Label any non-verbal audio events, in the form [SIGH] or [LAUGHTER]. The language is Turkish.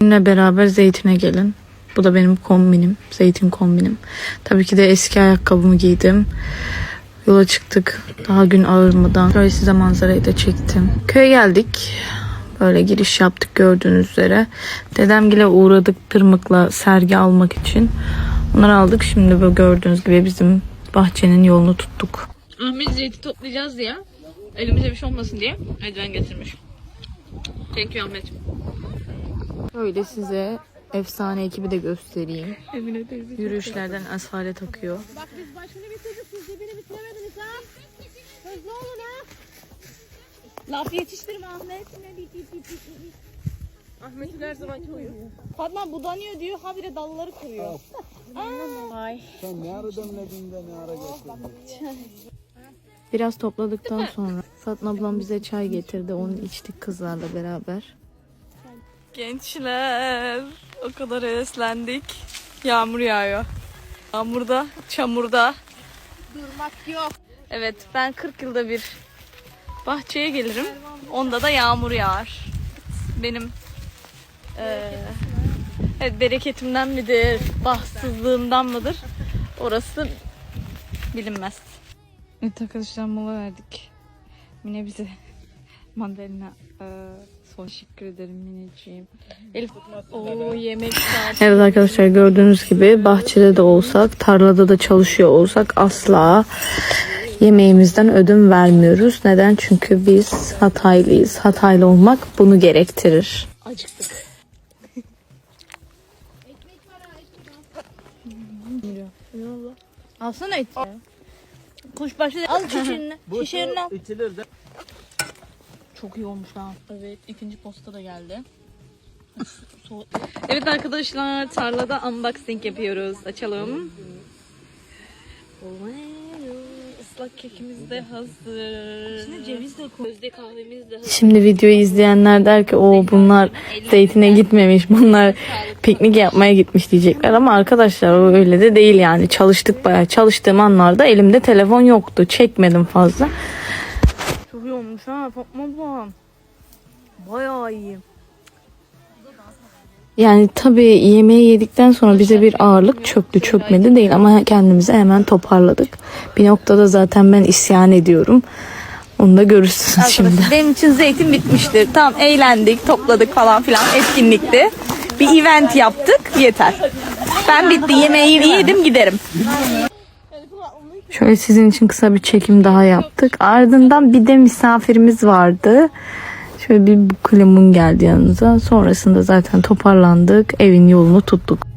Benimle beraber zeytine gelin. Bu da benim kombinim. Zeytin kombinim. Tabii ki de eski ayakkabımı giydim. Yola çıktık. Daha gün ağırmadan. Şöyle size manzarayı da çektim. Köye geldik. Böyle giriş yaptık gördüğünüz üzere. Dedemgile uğradık tırmıkla sergi almak için. Onları aldık. Şimdi böyle gördüğünüz gibi bizim bahçenin yolunu tuttuk. Ahmet zeytin toplayacağız diye. Elimize bir şey olmasın diye eldiven getirmiş. Thank you Ahmet. Böyle size efsane ekibi de göstereyim. Emine teyze. Yürüyüşlerden asfale takıyor. Bak biz başını bitirdik siz de beni bitiremediniz ha. Hızlı olun ha. Laf yetiştirme Ahmet. Ne bit bit bit bit. Ahmet'in her zaman koyuyor. Fatma budanıyor diyor ha bir de dalları kırıyor. Ay. Sen ne ara demledin de ne ara getirdin? Biraz topladıktan sonra Fatma ablam bize çay getirdi. Onu içtik kızlarla beraber. Gençler o kadar heveslendik. Yağmur yağıyor. Yağmurda, çamurda. Durmak yok. Evet ben 40 yılda bir bahçeye gelirim. Onda da yağmur yağar. Benim eee evet, bereketimden midir, bahtsızlığımdan mıdır? Orası bilinmez. Evet arkadaşlar mola verdik. Mine bize mandalina eee son teşekkür ederim Mineciğim. Elif o yemek saati. Evet arkadaşlar gördüğünüz gibi bahçede de olsak, tarlada da çalışıyor olsak asla yemeğimizden ödün vermiyoruz. Neden? Çünkü biz Hataylıyız. Hataylı olmak bunu gerektirir. Acıktık. Alsana et. Kuşbaşı al şişerini. Şişerini al. İçilir de. Çok iyi olmuş ha. Evet ikinci posta da geldi. [LAUGHS] evet arkadaşlar tarlada unboxing yapıyoruz. Açalım. Islak kekimiz de hazır. İçine ceviz de koy. Közde kahvemiz de hazır. Şimdi videoyu izleyenler der ki o bunlar zeytine gitmemiş. Bunlar piknik yapmaya gitmiş diyecekler. Ama arkadaşlar o öyle de değil yani. Çalıştık bayağı. Çalıştığım anlarda elimde telefon yoktu. Çekmedim fazla. Olmuş ha Fatma ablam. Bayağı iyi. Yani tabii yemeği yedikten sonra bize bir ağırlık çöktü çökmedi değil ama kendimizi hemen toparladık. Bir noktada zaten ben isyan ediyorum. Onu da görürsünüz şimdi. Benim için zeytin bitmiştir. Tamam eğlendik, topladık falan filan etkinlikti. Bir event yaptık yeter. Ben bitti yemeği yedim giderim. Şöyle sizin için kısa bir çekim daha yaptık. Ardından bir de misafirimiz vardı. Şöyle bir buklemun geldi yanınıza. Sonrasında zaten toparlandık. Evin yolunu tuttuk.